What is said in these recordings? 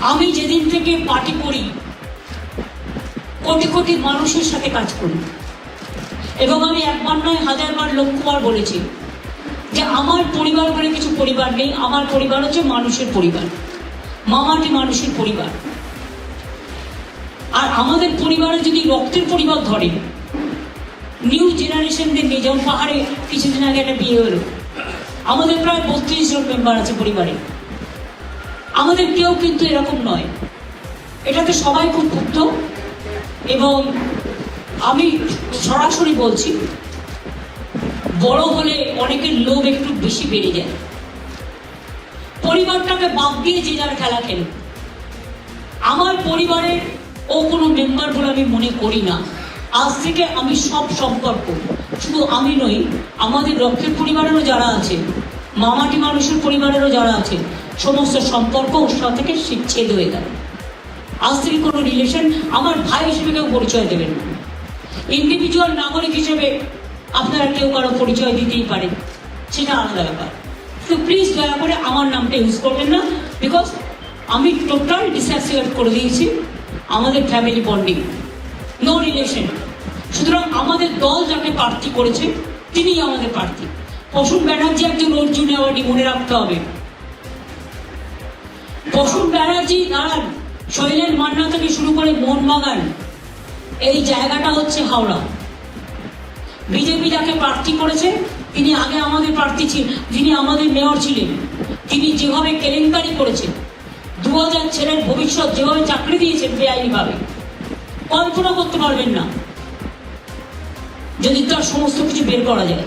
আমি যেদিন থেকে পার্টি করি, কোটি কোটি মানুষের সাথে কাজ করি। এবং আমি একবার নয়, হাজারবার লক্ষবার বলেছি যে আমার পরিবার বলে কিছু পরিবার নেই, আমার পরিবার হচ্ছে মানুষের পরিবার। মামাটি মানুষের পরিবার। আর আমাদের পরিবারে যদি রক্তের পরিবার ধরে, নিউ জেনারেশনদের নিয়ে যেমন পাহাড়ে কিছুদিন আগে একটা বিয়ে হলো। আমাদের প্রায় বত্রিশ জন মেম্বার আছে পরিবারে। আমাদের কেউ কিন্তু এরকম নয়। এটাতে সবাই খুব ক্ষুব্ধ এবং আমি সরাসরি বলছি, বড় হলে অনেকের লোভ একটু বেশি বেড়ে যায়। পরিবারটাকে বাদ দিয়ে যে যার খেলা খেলে। আমার পরিবারের ও কোনো মেম্বার বলে আমি মনে করি না। আজ থেকে আমি সব সম্পর্ক। শুধু আমি নই, আমাদের রক্ষের পরিবারেরও যারা আছে মামাটি মানুষের পরিবারেরও যারা আছে, সমস্ত সম্পর্ক ওর থেকে ছেদ হয়ে গেল। আজ থেকে কোনো রিলেশন আমার ভাই হিসেবে কেউ পরিচয় দেবেন না। ইন্ডিভিজুয়াল নাগরিক হিসেবে আপনারা কেউ কারও পরিচয় দিতেই পারেন সেটা আলাদা ব্যাপার। তো প্লিজ দয়া করে আমার নামটা ইউজ করবেন না বিকজ আমি টোটাল ডিসঅ্যাসোসিয়েট করে দিয়েছি আমাদের ফ্যামিলি বন্ডিং নো রিলেশন সুতরাং আমাদের দল যাকে প্রার্থী করেছে, তিনিই আমাদের প্রার্থী। প্রসূন ব্যানার্জি একজন অর্জুন অ্যাওয়ার্ডই মনে রাখতে হবে। প্রসূন ব্যানার্জি, দাঁড়ান। শৈলেন মান্না থেকে শুরু করে মোহনবাগান। এই জায়গাটা হচ্ছে হাওড়া। বিজেপি যাকে প্রার্থী করেছে, তিনি আগে আমাদের প্রার্থী ছিলেন, যিনি আমাদের মেয়র ছিলেন, তিনি যেভাবে কেলেঙ্কারি করেছেন দু হাজার ছেলের ভবিষ্যৎ যেভাবে চাকরি দিয়েছেন বেআইনিভাবে, কল্পনা করতে পারবেন না, যদি তার সমস্ত কিছু বের করা যায়।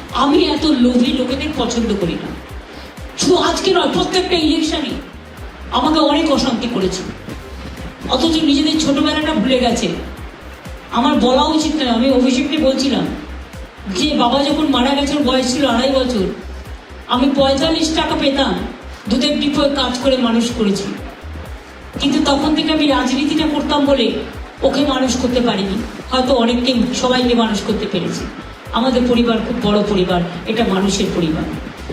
আমি এত লোভী লোকেদের পছন্দ করি না। শুধু আজকে নয়, প্রত্যেকটা ইলেকশনই আমাকে অনেক অশান্তি করেছে। অথচ নিজেদের ছোটবেলাটা ভুলে গেছে। আমার বলা উচিত নয়, আমি অভিষেককে বলছিলাম যে বাবা যখন মারা গেছে বয়স ছিল আড়াই বছর, আমি পঁয়তাল্লিশ টাকা পেতাম, দুধের ডিপোয় কাজ করে মানুষ করেছি। কিন্তু তখন থেকে আমি রাজনীতিটা করতাম বলে ওকে মানুষ করতে পারিনি। হয়তো অনেককে সবাইকে মানুষ করতে পেরেছি। আমাদের পরিবার খুব বড় পরিবার, এটা মানুষের পরিবার।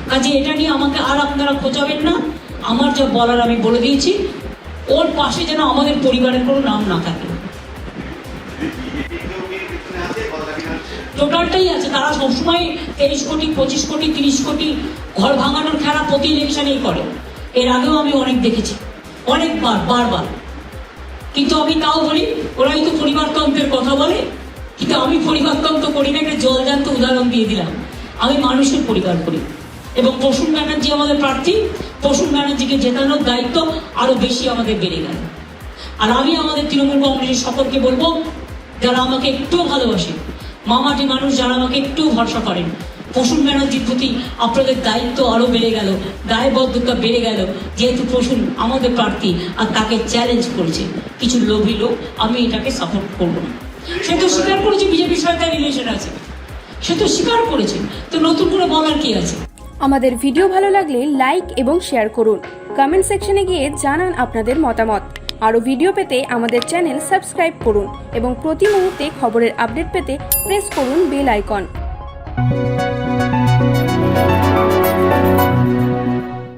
কাজে এটা নিয়ে আমাকে আর আপনারা খোঁজাবেন না। আমার যা বলার আমি বলে দিয়েছি। ওর পাশে যেন আমাদের পরিবারের কোনো নাম না থাকে। টোটালটাই আছে। তারা সবসময় তেইশ কোটি, পঁচিশ কোটি, তিরিশ কোটি ঘর ভাঙানোর খেলা প্রতি ইলেকশনেই করে। এর আগেও আমি অনেক দেখেছি। অনেকবার, বারবার। কিন্তু আমি তাও বলি, ওরাই তো পরিবারতন্ত্রের কথা বলে। কিন্তু আমি পরিবর্তন তো করি না, একটা জলজান্ত উদাহরণ দিয়ে দিলাম। আমি মানুষের পরিবার করি। এবং প্রসূন ব্যানার্জি আমাদের প্রার্থী, প্রসূন ব্যানার্জিকে জেতানোর দায়িত্ব আরও বেশি আমাদের বেড়ে গেল। আর আমি আমাদের তৃণমূল কংগ্রেসের সকলকে বলব, যারা আমাকে একটু ভালোবাসে, মামাটি মানুষ যারা আমাকে একটু ভরসা করেন, প্রসূন ব্যানার্জির প্রতি আপনাদের দায়িত্ব আরও বেড়ে গেল, দায়বদ্ধতা বেড়ে গেল। যেহেতু প্রসূন আমাদের প্রার্থী আর তাকে চ্যালেঞ্জ করেছে, কিছু লোভী লোক, আমি এটাকে সাপোর্ট করব না। সে তো স্বীকার করেছে বিজেপির সরকার রিলেশন আছে। সে তো স্বীকার করেছে। তো নতুন করে বলার কি আছে? আমাদের ভিডিও ভালো লাগলে লাইক এবং শেয়ার করুন। কমেন্ট সেকশনে গিয়ে জানান আপনাদের মতামত। আরও ভিডিও পেতে আমাদের চ্যানেল সাবস্ক্রাইব করুন এবং প্রতি মুহূর্তে খবরের আপডেট পেতে প্রেস করুন বেল আইকন